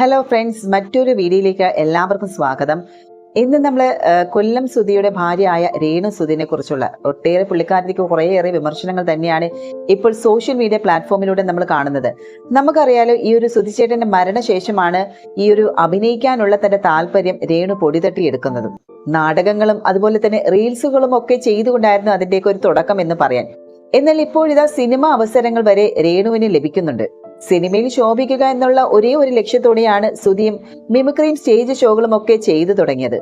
Hello friends മറ്റൊരു വീഡിയോയിലേക്ക് എല്ലാവർക്കും സ്വാഗതം. ഇന്ന് നമ്മൾ കൊല്ലം സുധിയുടെ ഭാര്യയായ രേണു സുധിനെ കുറിച്ചുള്ള ഒട്ടേറെ പുള്ളിക്കാരത്തേക്ക് കുറേയേറെ വിമർശനങ്ങൾ തന്നെയാണ് ഇപ്പോൾ സോഷ്യൽ മീഡിയ പ്ലാറ്റ്ഫോമിലൂടെ നമ്മൾ കാണുന്നത്. നമുക്കറിയാലോ ഈ ഒരു സുധിച്ചേട്ടന്റെ മരണശേഷമാണ് ഈ ഒരു അഭിനയിക്കാനുള്ള തന്റെ താല്പര്യം രേണു പൊടിതട്ടിയെടുക്കുന്നതും. നാടകങ്ങളും അതുപോലെ തന്നെ റീൽസുകളും ഒക്കെ ചെയ്തുകൊണ്ടായിരുന്നു അതിന്റെയൊക്കെ ഒരു തുടക്കം എന്ന് പറയാൻ. എന്നാൽ ഇപ്പോഴിതാ സിനിമ അവസരങ്ങൾ വരെ രേണുവിന് ലഭിക്കുന്നുണ്ട്. സിനിമയിൽ ശോഭിക്കുക എന്നുള്ള ഒരേ ഒരു ലക്ഷ്യത്തോടെയാണ് സുധിയും മിമിക്രിയും സ്റ്റേജ് ഷോകളും ഒക്കെ ചെയ്തു തുടങ്ങിയത്.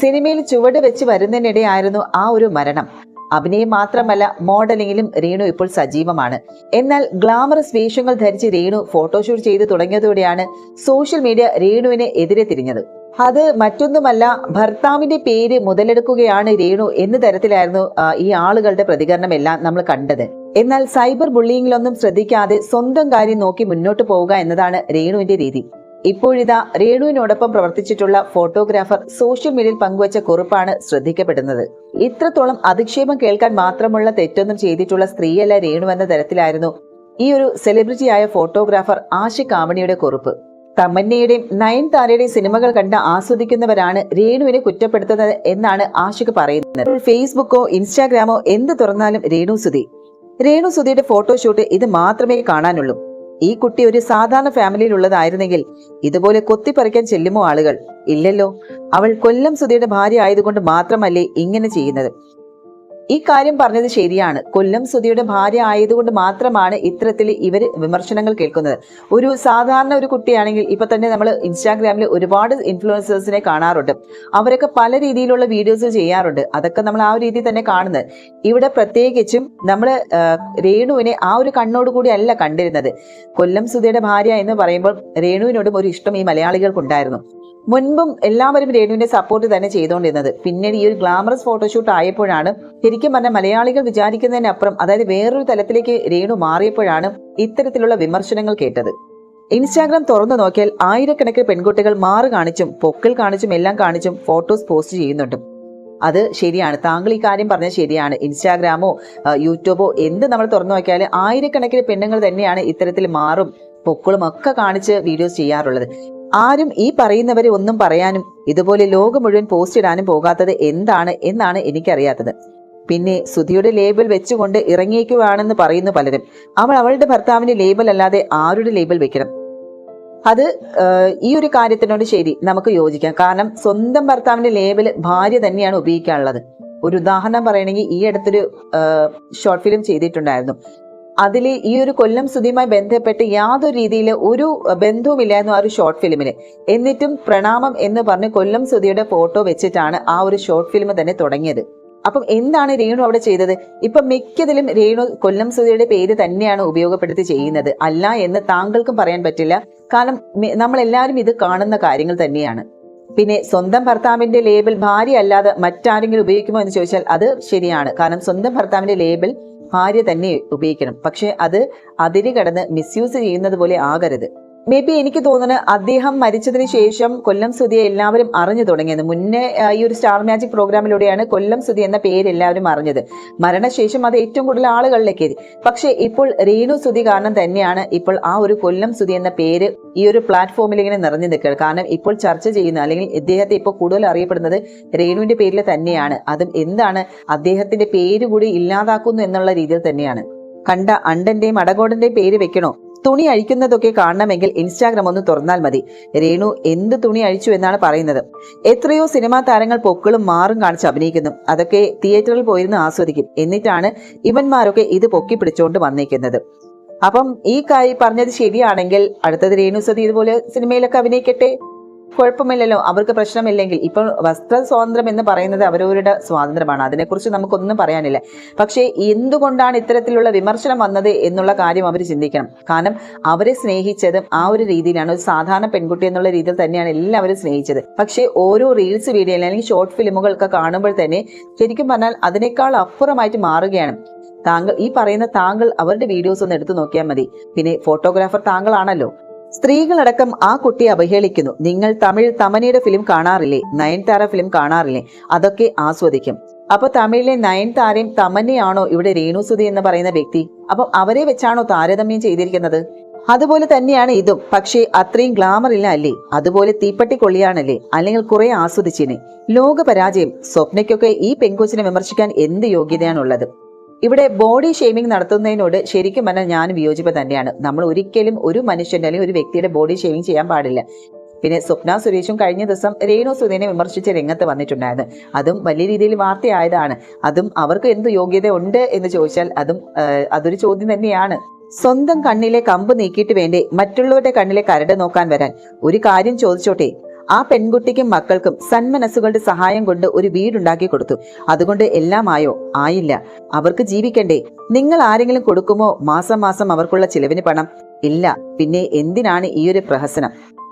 സിനിമയിൽ ചുവട് വെച്ച് വരുന്നതിനിടെയായിരുന്നു ആ ഒരു മരണം. അഭിനയം മാത്രമല്ല മോഡലിംഗിലും രേണു ഇപ്പോൾ സജീവമാണ്. എന്നാൽ ഗ്ലാമറസ് വേഷങ്ങൾ ധരിച്ച് രേണു ഫോട്ടോഷൂട്ട് ചെയ്തു തുടങ്ങിയതോടെയാണ് സോഷ്യൽ മീഡിയ രേണുവിനെ എതിരെ തിരിഞ്ഞത്. അത് മറ്റൊന്നുമല്ല ഭർത്താവിന്റെ പേര് മുതലെടുക്കുകയാണ് രേണു എന്ന തരത്തിലായിരുന്നു ഈ ആളുകളുടെ പ്രതികരണം എല്ലാം നമ്മൾ കണ്ടത്. എന്നാൽ സൈബർ ബുള്ളിയിങ്ങിലൊന്നും ശ്രദ്ധിക്കാതെ സ്വന്തം കാര്യം നോക്കി മുന്നോട്ട് പോവുക എന്നതാണ് രേണുവിന്റെ രീതി. ഇപ്പോഴിതാ രേണുവിനോടൊപ്പം പ്രവർത്തിച്ചിട്ടുള്ള ഫോട്ടോഗ്രാഫർ സോഷ്യൽ മീഡിയയിൽ പങ്കുവച്ച കുറിപ്പാണ് ശ്രദ്ധിക്കപ്പെടുന്നത്. ഇത്രത്തോളം അധിക്ഷേപം കേൾക്കാൻ മാത്രമുള്ള തെറ്റൊന്നും ചെയ്തിട്ടുള്ള സ്ത്രീയല്ല രേണു എന്ന തരത്തിലായിരുന്നു ഈ ഒരു സെലിബ്രിറ്റിയായ ഫോട്ടോഗ്രാഫർ ആഷിക് കാമണിയുടെ കുറിപ്പ്. തമന്നയുടെയും നയൻതാരയുടെയും സിനിമകൾ കണ്ട് ആസ്വദിക്കുന്നവരാണ് രേണുവിനെ കുറ്റപ്പെടുത്തുന്നത് എന്നാണ് ആഷിക് പറയുന്നത്. ഫേസ്ബുക്കോ ഇൻസ്റ്റാഗ്രാമോ എന്ത് തുറന്നാലും രേണു സുധി. രേണു സുധിയുടെ ഫോട്ടോഷൂട്ട് ഇത് മാത്രമേ കാണാനുള്ളൂ. ഈ കുട്ടി ഒരു സാധാരണ ഫാമിലിയിലുള്ളതായിരുന്നെങ്കിൽ ഇതുപോലെ കൊത്തിപ്പറിക്കാൻ ചെല്ലുമോ ആളുകൾ? ഇല്ലല്ലോ. അവൾ കൊല്ലം സുധിയുടെ ഭാര്യ ആയതുകൊണ്ട് മാത്രമല്ലേ ഇങ്ങനെ ചെയ്യുന്നത്. ഈ കാര്യം പറഞ്ഞത് ശരിയാണ്. കൊല്ലം സുധിയുടെ ഭാര്യ ആയതുകൊണ്ട് മാത്രമാണ് ഇത്തരത്തിൽ ഇവർ വിമർശനങ്ങൾ കേൾക്കുന്നത്. ഒരു സാധാരണ ഒരു കുട്ടിയാണെങ്കിൽ ഇപ്പൊ തന്നെ നമ്മൾ ഇൻസ്റ്റാഗ്രാമിൽ ഒരുപാട് ഇൻഫ്ലുവൻസേഴ്സിനെ കാണാറുണ്ട്. അവരൊക്കെ പല രീതിയിലുള്ള വീഡിയോസ് ചെയ്യാറുണ്ട്. അതൊക്കെ നമ്മൾ ആ ഒരു രീതിയിൽ തന്നെ കാണുന്നത്. ഇവിടെ പ്രത്യേകിച്ചും നമ്മൾ രേണുവിനെ ആ ഒരു കണ്ണോടുകൂടി അല്ല കണ്ടിരുന്നത്. കൊല്ലം സുധിയുടെ ഭാര്യ എന്ന് പറയുമ്പോൾ രേണുവിനോടും ഒരു ഇഷ്ടം ഈ മലയാളികൾക്കുണ്ടായിരുന്നു. മുൻപും എല്ലാവരും രേണുവിന്റെ സപ്പോർട്ട് തന്നെ ചെയ്തുകൊണ്ടിരുന്നത് പിന്നീട് ഈ ഒരു ഗ്ലാമറസ് ഫോട്ടോഷൂട്ട് ആയപ്പോഴാണ് ശരിക്കും പറഞ്ഞാൽ മലയാളികൾ വിചാരിക്കുന്നതിനപ്പുറം അതായത് വേറൊരു തലത്തിലേക്ക് രേണു മാറിയപ്പോഴാണ് ഇത്തരത്തിലുള്ള വിമർശനങ്ങൾ കേട്ടത്. ഇൻസ്റ്റാഗ്രാം തുറന്നു നോക്കിയാൽ ആയിരക്കണക്കിന് പെൺകുട്ടികൾ മാറ് കാണിച്ചും പൊക്കിൾ കാണിച്ചും എല്ലാം കാണിച്ചും ഫോട്ടോസ് പോസ്റ്റ് ചെയ്യുന്നുണ്ട്. അത് ശരിയാണ്. താങ്കൾ ഈ കാര്യം പറഞ്ഞത് ശരിയാണ്. ഇൻസ്റ്റാഗ്രാമോ യൂട്യൂബോ എന്ത് നമ്മൾ തുറന്നു നോക്കിയാൽ ആയിരക്കണക്കിന് പെണ്ണുങ്ങൾ തന്നെയാണ് ഇത്തരത്തിൽ മാറും പൊക്കിളും ഒക്കെ കാണിച്ച് വീഡിയോസ് ചെയ്യാറുള്ളത്. ആരും ഈ പറയുന്നവരെ ഒന്നും പറയാനും ഇതുപോലെ ലോകം മുഴുവൻ പോസ്റ്റ് ഇടാനും പോകാത്തത് എന്താണ് എന്നാണ് എനിക്കറിയാത്തത്. പിന്നെ സുധിയുടെ ലേബൽ വെച്ചുകൊണ്ട് ഇറങ്ങിയേക്കുവാണെന്ന് പറയുന്നു പലരും. അവൾ അവളുടെ ഭർത്താവിന്റെ ലേബൽ അല്ലാതെ ആരുടെ ലേബൽ വെക്കണം? അത് ഈ ഒരു കാര്യത്തിനോട് ശരി നമുക്ക് യോജിക്കാം. കാരണം സ്വന്തം ഭർത്താവിന്റെ ലേബൽ ഭാര്യ തന്നെയാണ് ഉപയോഗിക്കാനുള്ളത്. ഒരു ഉദാഹരണം പറയണമെങ്കിൽ ഈ അടുത്തൊരു ഷോർട്ട് ഫിലിം ചെയ്തിട്ടുണ്ടായിരുന്നു. അതിൽ ഈ ഒരു കൊല്ലം സ്തുതിയുമായി ബന്ധപ്പെട്ട് യാതൊരു രീതിയിൽ ഒരു ബന്ധവുമില്ലായിരുന്നു ആ ഒരു ഷോർട്ട് ഫിലിമിന് എന്നിട്ടും പ്രണാമം എന്ന് പറഞ്ഞ് കൊല്ലം സ്തുതിയുടെ ഫോട്ടോ വെച്ചിട്ടാണ് ആ ഒരു ഷോർട്ട് ഫിലിം തന്നെ തുടങ്ങിയത്. അപ്പം എന്താണ് രേണു അവിടെ ചെയ്തത്? ഇപ്പൊ മിക്കതിലും രേണു കൊല്ലം സുധിയുടെ പേര് തന്നെയാണ് ഉപയോഗപ്പെടുത്തി ചെയ്യുന്നത്. അല്ല എന്ന് താങ്കൾക്കും പറയാൻ പറ്റില്ല. കാരണം നമ്മൾ നമ്മളെല്ലാവരും ഇത് കാണുന്ന കാര്യങ്ങൾ തന്നെയാണ്. പിന്നെ സ്വന്തം ഭർത്താവിന്റെ ലേബൽ ഭാര്യ അല്ലാതെ മറ്റാരെങ്കിലും ഉപയോഗിക്കുമോ എന്ന് ചോദിച്ചാൽ അത് ശരിയാണ്. കാരണം സ്വന്തം ഭർത്താവിന്റെ ലേബൽ ഭാര്യ തന്നെ ഉപയോഗിക്കണം. പക്ഷെ അത് അതിര് കടന്ന് മിസ്യൂസ് ചെയ്യുന്നത് പോലെ ആകരുത്. മേ ബി എനിക്ക് തോന്നുന്നത് അദ്ദേഹം മരിച്ചതിന് ശേഷം കൊല്ലം സുധിയെ എല്ലാവരും അറിഞ്ഞു തുടങ്ങിയത്. മുന്നേ ഈ ഒരു സ്റ്റാർ മാജിക് പ്രോഗ്രാമിലൂടെയാണ് കൊല്ലം സുധി എന്ന പേര് എല്ലാവരും അറിഞ്ഞത്. മരണശേഷം അത് ഏറ്റവും കൂടുതൽ ആളുകളിലേക്ക് എത്തി. പക്ഷേ ഇപ്പോൾ രേണു സുധി കാരണം തന്നെയാണ് ഇപ്പോൾ ആ ഒരു കൊല്ലം സുധി എന്ന പേര് ഈ ഒരു പ്ലാറ്റ്ഫോമിൽ ഇങ്ങനെ നിറഞ്ഞു നിൽക്കുക കാരണം ഇപ്പോൾ ചർച്ച ചെയ്യുന്ന അല്ലെങ്കിൽ ഇദ്ദേഹത്തെ ഇപ്പോൾ കൂടുതൽ അറിയപ്പെടുന്നത് രേണുവിന്റെ പേരിൽ തന്നെയാണ്. അതും എന്താണ് അദ്ദേഹത്തിന്റെ പേര് കൂടി ഇല്ലാതാക്കുന്നു എന്നുള്ള രീതിയിൽ തന്നെയാണ്. കണ്ട അണ്ടന്റെയും അടകോടന്റെയും പേര് വെക്കണോ? തുണി അഴിക്കുന്നതൊക്കെ കാണണമെങ്കിൽ ഇൻസ്റ്റാഗ്രാം ഒന്ന് തുറന്നാൽ മതി. രേണു എന്ത് തുണി അഴിച്ചു എന്നാണ് പറയുന്നത്. എത്രയോ സിനിമാ താരങ്ങൾ പൊക്കളും മാറും കാണിച്ച് അഭിനയിക്കുന്നു. അതൊക്കെ തിയേറ്ററിൽ പോയിരുന്ന് ആസ്വദിക്കും. എന്നിട്ടാണ് ഇവന്മാരൊക്കെ ഇത് പൊക്കി പിടിച്ചുകൊണ്ട് വന്നിരിക്കുന്നത് അപ്പം ഈ കാര്യം പറഞ്ഞത് ശരിയാണെങ്കിൽ അടുത്തത് രേണു സതി ഇതുപോലെ സിനിമയിലൊക്കെ അഭിനയിക്കട്ടെ? കുഴപ്പമില്ലല്ലോ അവർക്ക് പ്രശ്നമില്ലെങ്കിൽ. ഇപ്പോൾ വസ്ത്ര സ്വാതന്ത്ര്യം എന്ന് പറയുന്നത് അവരവരുടെ സ്വാതന്ത്ര്യമാണ്. അതിനെക്കുറിച്ച് നമുക്കൊന്നും പറയാനില്ല. പക്ഷേ എന്തുകൊണ്ടാണ് ഇത്തരത്തിലുള്ള വിമർശനം വന്നത് എന്നുള്ള കാര്യം അവർ ചിന്തിക്കണം. കാരണം അവരെ സ്നേഹിച്ചതും ആ ഒരു രീതിയിലാണ്. ഒരു സാധാരണ പെൺകുട്ടി എന്നുള്ള രീതിയിൽ തന്നെയാണ് എല്ലാവരും സ്നേഹിച്ചത്. പക്ഷേ ഓരോ റീൽസ് വീഡിയോ അല്ലെങ്കിൽ ഷോർട്ട് ഫിലിമുകളൊക്കെ കാണുമ്പോൾ തന്നെ ശരിക്കും പറഞ്ഞാൽ അതിനേക്കാൾ അപ്പുറമായിട്ട് മാറുകയാണ്. താങ്കൾ ഈ പറയുന്ന താങ്കൾ അവരുടെ വീഡിയോസ് ഒന്ന് എടുത്തു നോക്കിയാൽ മതി. പിന്നെ ഫോട്ടോഗ്രാഫർ താങ്കളാണല്ലോ. സ്ത്രീകളടക്കം ആ കുട്ടിയെ അവഹേളിക്കുന്നു. നിങ്ങൾ തമിഴ് തമനയുടെ ഫിലിം കാണാറില്ലേ? നയൻതാര ഫിലിം കാണാറില്ലേ? അതൊക്കെ ആസ്വദിക്കും. അപ്പൊ തമിഴിലെ നയൻതാരയും തമന്നയാണോ ഇവിടെ രേണുസുതി എന്ന് പറയുന്ന വ്യക്തി? അപ്പൊ അവരെ വെച്ചാണോ താരതമ്യം ചെയ്തിരിക്കുന്നത്? അതുപോലെ തന്നെയാണ് ഇതും. പക്ഷേ അത്രയും ഗ്ലാമർ ഇല്ല അല്ലേ? അതുപോലെ തീപ്പട്ടി കൊള്ളിയാണല്ലേ? അല്ലെങ്കിൽ കുറെ ആസ്വദിച്ചിനെ. ലോക പരാജയം. സ്വപ്നയ്ക്കൊക്കെ ഈ പെങ്കൊച്ചിനെ വിമർശിക്കാൻ എന്ത് യോഗ്യതയാണുള്ളത്? ഇവിടെ ബോഡി ഷേമിംഗ് നടത്തുന്നതിനോട് ശരിക്കും പറഞ്ഞാൽ ഞാൻ വിയോജിപ്പ് തന്നെയാണ്. നമ്മൾ ഒരിക്കലും ഒരു മനുഷ്യന്റെ അല്ലെങ്കിൽ ഒരു വ്യക്തിയുടെ ബോഡി ഷേമിംഗ് ചെയ്യാൻ പാടില്ല. പിന്നെ സ്വപ്ന സുരേഷും കഴിഞ്ഞ ദിവസം രേണു സുധീനെ വിമർശിച്ച് രംഗത്ത് വന്നിട്ടുണ്ടായിരുന്നു. അതും വലിയ രീതിയിൽ വാർത്തയായതാണ്. അതും അവർക്ക് എന്ത് യോഗ്യത ഉണ്ട് എന്ന് ചോദിച്ചാൽ അതും അതൊരു ചോദ്യം തന്നെയാണ്. സ്വന്തം കണ്ണിലെ കമ്പ് നീക്കിയിട്ട് വേണ്ടേ മറ്റുള്ളവരുടെ കണ്ണിലെ കരട് നോക്കാൻ വരാൻ? ഒരു കാര്യം ചോദിച്ചോട്ടെ. ആ പെൺകുട്ടിക്കും മക്കൾക്കും സന്മനസ്സുകളുടെ സഹായം കൊണ്ട് ഒരു വീടുണ്ടാക്കി കൊടുത്തു. അതുകൊണ്ട് എല്ലാം ആയോ ആയില്ല. അവർക്ക് ജീവിക്കണ്ടേ? നിങ്ങൾ ആരെങ്കിലും കൊടുക്കുമോ? മാസം മാസം അവർക്കുള്ള ചിലവിന് പണം. ഇല്ല. പിന്നെ എന്തിനാണ് ഈ ഒരു പ്രഹസനം?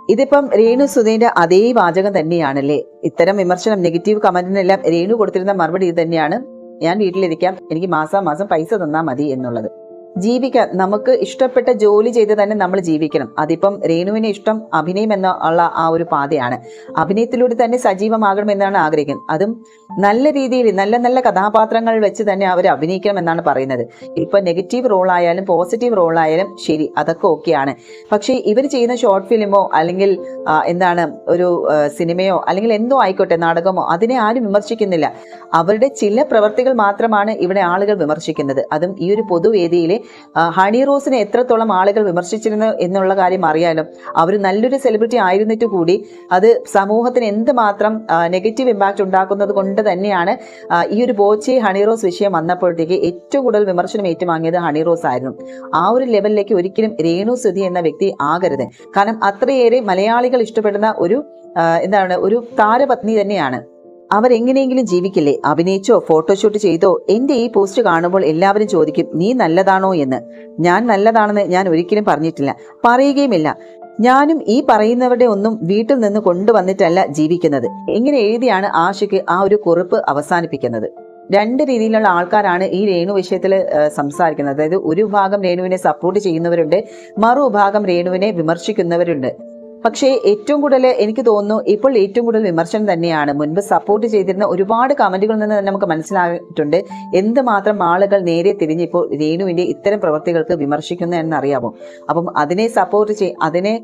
ഇതിപ്പം രേണു സുധീന്റെ അതേ വാചകം തന്നെയാണല്ലേ? ഇത്തരം വിമർശനം നെഗറ്റീവ് കമന്റിനെല്ലാം രേണു കൊടുത്തിരുന്ന മറുപടി ഇത് തന്നെയാണ്. ഞാൻ വീട്ടിലിരിക്കാം. എനിക്ക് മാസം മാസം പൈസ തന്നാൽ മതി എന്നുള്ളത്. ജീവിക്കാൻ നമുക്ക് ഇഷ്ടപ്പെട്ട ജോലി ചെയ്ത് തന്നെ നമ്മൾ ജീവിക്കണം. അതിപ്പം രേണുവിന് ഇഷ്ടം അഭിനയം എന്ന ഉള്ള ആ ഒരു പാതയാണ്. അഭിനയത്തിലൂടെ തന്നെ സജീവമാകണം എന്നാണ് ആഗ്രഹിക്കുന്നത്. അതും നല്ല രീതിയിൽ നല്ല നല്ല കഥാപാത്രങ്ങൾ വെച്ച് തന്നെ അവർ അഭിനയിക്കണം എന്നാണ് പറയുന്നത്. ഇപ്പൊ നെഗറ്റീവ് റോൾ ആയാലും പോസിറ്റീവ് റോൾ ആയാലും ശരി അതൊക്കെ ഓക്കെയാണ്. പക്ഷേ ഇവർ ചെയ്യുന്ന ഷോർട്ട് ഫിലിമോ അല്ലെങ്കിൽ എന്താണ് ഒരു സിനിമയോ അല്ലെങ്കിൽ എന്തോ ആയിക്കോട്ടെ നാടകമോ അതിനെ ആരും വിമർശിക്കുന്നില്ല. അവരുടെ ചില പ്രവൃത്തികൾ മാത്രമാണ് ഇവിടെ ആളുകൾ വിമർശിക്കുന്നത്. അതും ഈ ഒരു പൊതുവേദിയിലെ ഹണി റോസിനെ എത്രത്തോളം ആളുകൾ വിമർശിച്ചിരുന്നു എന്നുള്ള കാര്യം അറിയാലോ. അവർ നല്ലൊരു സെലിബ്രിറ്റി ആയിരുന്നിട്ട് കൂടി അത് സമൂഹത്തിന് എന്തുമാത്രം നെഗറ്റീവ് ഇമ്പാക്റ്റ് ഉണ്ടാക്കുന്നത് കൊണ്ട് തന്നെയാണ് ഈ ഒരു ബോച്ചി ഹണി റോസ് വിഷയം വന്നപ്പോഴത്തേക്ക് ഏറ്റവും കൂടുതൽ വിമർശനം ഏറ്റുവാങ്ങിയത് ഹണി റോസ് ആയിരുന്നു. ആ ഒരു ലെവലിലേക്ക് ഒരിക്കലും രേണു സുധി എന്ന വ്യക്തി ആകരുത്. കാരണം അത്രയേറെ മലയാളികൾ ഇഷ്ടപ്പെടുന്ന ഒരു എന്താണ് ഒരു താരപത്നി തന്നെയാണ്. അവരെങ്ങനെയെങ്കിലും ജീവിക്കില്ലേ? അഭിനയിച്ചോ ഫോട്ടോഷൂട്ട് ചെയ്തോ എന്റെ ഈ പോസ്റ്റ് കാണുമ്പോൾ എല്ലാവരും ചോദിക്കും നീ നല്ലതാണോ എന്ന്? ഞാൻ നല്ലതാണെന്ന് ഞാൻ ഒരിക്കലും പറഞ്ഞിട്ടില്ല. പറയുകയുമില്ല. ഞാനും ഈ പറയുന്നവരുടെ ഒന്നും വീട്ടിൽ നിന്ന് കൊണ്ടുവന്നിട്ടല്ല ജീവിക്കുന്നത്. എങ്ങനെ എഴുതിയാണ് ആശയ്ക്ക് ആ ഒരു കുറിപ്പ് അവസാനിപ്പിക്കുന്നത്. രണ്ട് രീതിയിലുള്ള ആൾക്കാരാണ് ഈ രേണു വിഷയത്തിൽ സംസാരിക്കുന്നത്. അതായത് ഒരു ഭാഗം രേണുവിനെ സപ്പോർട്ട് ചെയ്യുന്നവരുണ്ട് മറുഭാഗം രേണുവിനെ വിമർശിക്കുന്നവരുണ്ട്. പക്ഷേ ഏറ്റവും കൂടുതൽ എനിക്ക് തോന്നുന്നു ഇപ്പോൾ ഏറ്റവും കൂടുതൽ വിമർശനം തന്നെയാണ്. മുൻപ് സപ്പോർട്ട് ചെയ്തിരുന്ന ഒരുപാട് കമന്റുകളിൽ നിന്ന് തന്നെ നമുക്ക് മനസ്സിലായിട്ടുണ്ട്. എന്തുമാത്രം ആളുകൾ നേരെ തിരിഞ്ഞ് ഇപ്പോൾ രേണുവിന്റെ ഇത്തരം പ്രവൃത്തികൾക്ക് വിമർശിക്കുന്നു എന്നറിയാമോ? അപ്പം അതിനെ സപ്പോർട്ട് ചെയ് അതിനെ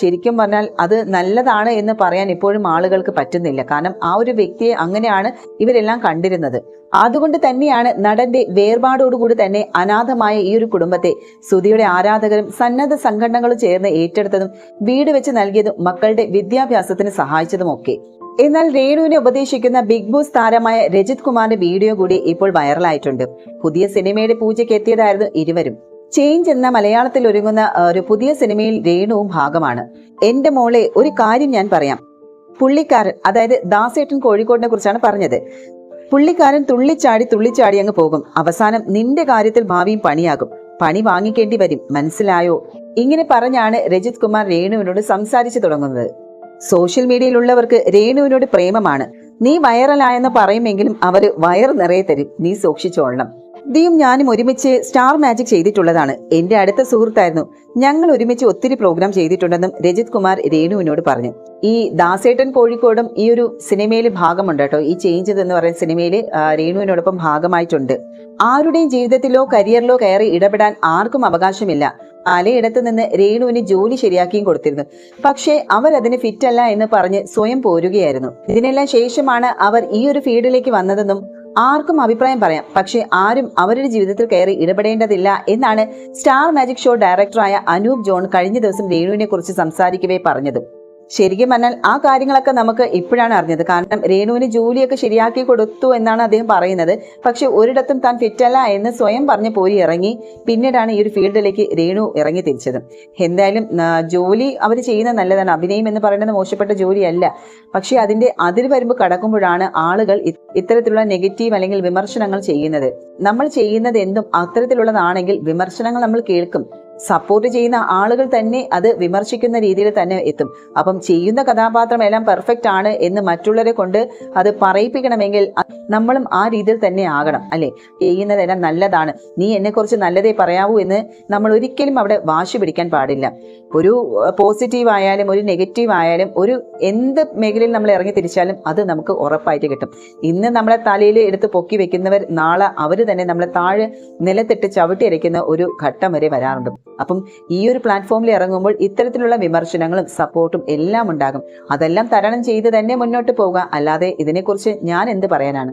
ശരിക്കും പറഞ്ഞാൽ അത് നല്ലതാണ് എന്ന് പറയാൻ ഇപ്പോഴും ആളുകൾക്ക് പറ്റുന്നില്ല. കാരണം ആ ഒരു വ്യക്തിയെ അങ്ങനെയാണ് ഇവരെല്ലാം കണ്ടിരുന്നത്. അതുകൊണ്ട് തന്നെയാണ് നടന്റെ വേർപാടോടുകൂടി തന്നെ അനാഥമായ ഈ ഒരു കുടുംബത്തെ സുധിയുടെ ആരാധകരും സന്നദ്ധ സംഘടനകളും ചേർന്ന് ഏറ്റെടുത്തതും വീട് വെച്ച് നൽകിയതും മക്കളുടെ വിദ്യാഭ്യാസത്തിന് സഹായിച്ചതുമൊക്കെ എന്നാൽ രേണുവിനെ ഉപദേശിക്കുന്ന ബിഗ് ബോസ് താരമായ രജിത് കുമാറിന്റെ വീഡിയോ കൂടി ഇപ്പോൾ വൈറലായിട്ടുണ്ട്. പുതിയ സിനിമയുടെ പൂജയ്ക്ക് എത്തിയതായിരുന്നു ഇരുവരും. ചേഞ്ച് എന്ന മലയാളത്തിൽ ഒരുങ്ങുന്ന ഒരു പുതിയ സിനിമയിൽ രേണുവും ഭാഗമാണ്. എന്റെ മോളെ ഒരു കാര്യം ഞാൻ പറയാം. പുള്ളിക്കാരൻ അതായത് ദാസേട്ടൻ കോഴിക്കോടിനെ കുറിച്ചാണ് പറഞ്ഞത്. പുള്ളിക്കാരൻ തുള്ളിച്ചാടി തുള്ളിച്ചാടി അങ്ങ് പോകും. അവസാനം നിന്റെ കാര്യത്തിൽ ഭാവിയും പണിയാകും. പണി വാങ്ങിക്കേണ്ടി വരും. മനസ്സിലായോ? ഇങ്ങനെ പറഞ്ഞാണ് രജിത് കുമാർ രേണുവിനോട് സംസാരിച്ചു തുടങ്ങുന്നത്. സോഷ്യൽ മീഡിയയിലുള്ളവർക്ക് രേണുവിനോട് പ്രേമമാണ്. നീ വൈറലായെന്ന് പറയുമെങ്കിലും അവർ വയർ നിറയെ തരും. നീ സൂക്ഷിച്ചോളണം. ദിയും ഞാനും ഒരുമിച്ച് സ്റ്റാർ മാജിക് ചെയ്തിട്ടുള്ളതാണ്. എന്റെ അടുത്ത സുഹൃത്തായിരുന്നു. ഞങ്ങൾ ഒരുമിച്ച് ഒത്തിരി പ്രോഗ്രാം ചെയ്തിട്ടുണ്ടെന്നും രജിത് കുമാർ രേണുവിനോട് പറഞ്ഞു. ഈ ദാസേട്ടൻ കോഴിക്കോടും ഈ ഒരു സിനിമയിൽ ഭാഗമുണ്ട് കേട്ടോ. ഈ ചേഞ്ച് എന്ന് പറയുന്ന സിനിമയിൽ രേണുവിനോടൊപ്പം ഭാഗമായിട്ടുണ്ട്. ആരുടെയും ജീവിതത്തിലോ കരിയറിലോ കയറി ഇടപെടാൻ ആർക്കും അവകാശമില്ല. പലയിടത്ത് നിന്ന് രേണുവിന് ജോലി ശരിയാക്കിയും കൊടുത്തിരുന്നു. പക്ഷേ അവർ അതിന് ഫിറ്റ് അല്ല എന്ന് പറഞ്ഞ് സ്വയം പോരുകയായിരുന്നു. ഇതിനെല്ലാം ശേഷമാണ് അവർ ഈ ഒരു ഫീൽഡിലേക്ക് വന്നതെന്നും ആർക്കും അഭിപ്രായം പറയാം. പക്ഷേ ആരും അവരുടെ ജീവിതത്തിൽ കയറി ഇടപെടേണ്ടതില്ല എന്നാണ് സ്റ്റാർ മാജിക് ഷോ ഡയറക്ടറായ അനൂപ് ജോൺ കഴിഞ്ഞ ദിവസം രേണുവിനെ കുറിച്ച് സംസാരിക്കവേ പറഞ്ഞത്. ശരിക്കും പറഞ്ഞാൽ ആ കാര്യങ്ങളൊക്കെ നമുക്ക് ഇപ്പോഴാണ് അറിഞ്ഞത്. കാരണം രേണുവിന് ജോലിയൊക്കെ ശരിയാക്കി കൊടുത്തു എന്നാണ് അദ്ദേഹം പറയുന്നത്. പക്ഷെ ഒരിടത്തും താൻ ഫിറ്റല്ല എന്ന് സ്വയം പറഞ്ഞ് പോയി ഇറങ്ങി. പിന്നീടാണ് ഈ ഒരു ഫീൽഡിലേക്ക് രേണു ഇറങ്ങി തിരിച്ചത്. എന്തായാലും ജോലി അവർ ചെയ്യുന്നത് നല്ലതാണ്. അഭിനയം എന്ന് പറയുന്നത് മോശപ്പെട്ട ജോലിയല്ല. പക്ഷെ അതിന്റെ അതിര് വരുമ്പ് കടക്കുമ്പോഴാണ് ആളുകൾ ഇത്തരത്തിലുള്ള നെഗറ്റീവ് അല്ലെങ്കിൽ വിമർശനങ്ങൾ ചെയ്യുന്നത്. നമ്മൾ ചെയ്യുന്നത് എന്തും അത്തരത്തിലുള്ളതാണെങ്കിൽ വിമർശനങ്ങൾ നമ്മൾ കേൾക്കും. സപ്പോർട്ട് ചെയ്യുന്ന ആളുകൾ തന്നെ അത് വിമർശിക്കുന്ന രീതിയിൽ തന്നെ എത്തും. അപ്പം ചെയ്യുന്ന കഥാപാത്രം എല്ലാം പെർഫെക്റ്റ് ആണ് എന്ന് മറ്റുള്ളവരെ കൊണ്ട് അത് പറയിപ്പിക്കണമെങ്കിൽ നമ്മളും ആ രീതിയിൽ തന്നെ ആകണം അല്ലെ? ചെയ്യുന്നതെല്ലാം നല്ലതാണ്. നീ എന്നെക്കുറിച്ച് നല്ലതേ പറയാവൂ എന്ന് നമ്മൾ ഒരിക്കലും അവിടെ വാശി പിടിക്കാൻ പാടില്ല. ഒരു പോസിറ്റീവ് ആയാലും ഒരു നെഗറ്റീവ് ആയാലും ഒരു എന്ത് മേഖലയിൽ നമ്മൾ ഇറങ്ങി തിരിച്ചാലും അത് നമുക്ക് ഉറപ്പായിട്ട് കിട്ടും. ഇന്ന് നമ്മളെ തലയിൽ എടുത്ത് പൊക്കി വെക്കുന്നവർ നാളെ അവർ തന്നെ നമ്മളെ താഴെ നിലത്തിട്ട് ചവിട്ടി അരയ്ക്കുന്ന ഒരു ഘട്ടം വരെ വരാറുണ്ട്. അപ്പം ഈ ഒരു പ്ലാറ്റ്ഫോമിൽ ഇറങ്ങുമ്പോൾ ഇത്തരത്തിലുള്ള വിമർശനങ്ങളും സപ്പോർട്ടും എല്ലാം ഉണ്ടാകും. അതെല്ലാം തരണം ചെയ്ത് തന്നെ മുന്നോട്ട് പോവുക. അല്ലാതെ ഇതിനെക്കുറിച്ച് ഞാൻ എന്ത് പറയാനാണ്?